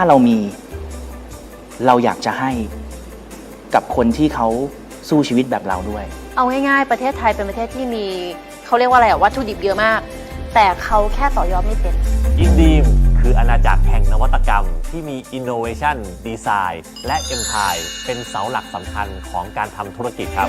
ถ้าเรามี เราอยากจะให้กับคนที่เขาสู้ชีวิตแบบเราด้วย เอาง่ายๆ ประเทศไทยเป็นประเทศที่มีเขาเรียกว่าอะไรอะวัตถุดิบเยอะมาก แต่เขาแค่ต่อยอดไม่เป็น อินดีมคืออาณาจักรแห่งนวัตกรรม ที่มี Innovation Design และ e m p i r e เป็นเสาหลักสำคัญของการทำธุรกิจครับ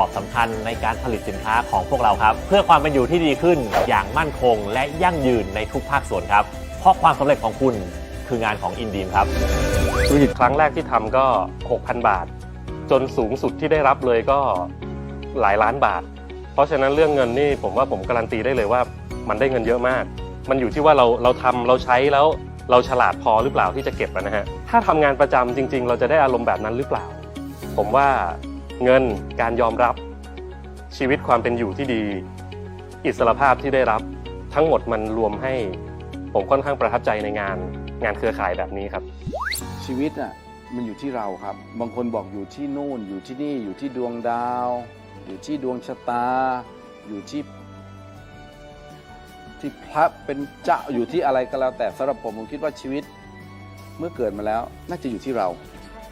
อบสำคัญในการผลิตสินค้าของพวกเราครับ เพื่อความเป็นอยู่ที่ดีขึ้นอย่างมั่นคง และยั่งยืนในทุกภาคส่วนครับ เพราะความสำเร็จของคุณคืองานของอินดีมครับธุรกิจครั้งแรกที่ทำก็ 6,000 บาท จนสูงสุดที่ได้รับเลยก็หลายล้านบาท เพราะฉะนั้นเรื่องเงินนี่ผมว่าผมการันตีได้เลยว่ามันได้เงินเยอะมาก มันอยู่ที่ว่าเราเราทำเราใช้แล้วเราฉลาดพอหรือเปล่าที่จะเก็บนะฮะ ถ้าทำงานประจำจริง ๆ เราจะได้อารมณ์แบบนั้นหรือเปล่า ผมว่า เงินการยอมรับ ชีวิตความเป็นอยู่ที่ดี อิสรภาพที่ได้รับทั้งหมดมันรวมให้ผมค่อนข้างประทับใจในงานงานเครือข่ายแบบนี้ครับ ชีวิตอะมันอยู่ที่เราครับ บางคนบอกอยู่ที่นู่น อยู่ที่นี่อยู่ที่ดวงดาว อยู่ที่ดวงชะตา อยู่ที่ที่พระเป็นเจ้าอยู่ที่อะไรก็แล้วแต่สำหรับผมผมคิดว่าชีวิตเมื่อเกิดมาแล้ว น่าจะอยู่ที่เรา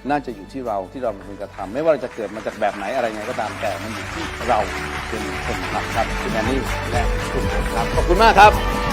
น่าจะอยู่ที่เราที่เราเป็นคนกระทำไม่ว่าเราจะเกิดมาจากแบบไหนอะไรไงก็ตามแต่มันอยู่ที่เราเป็นคนทำครับคุณแอนนี่และคุณครับขอบคุณมากครับ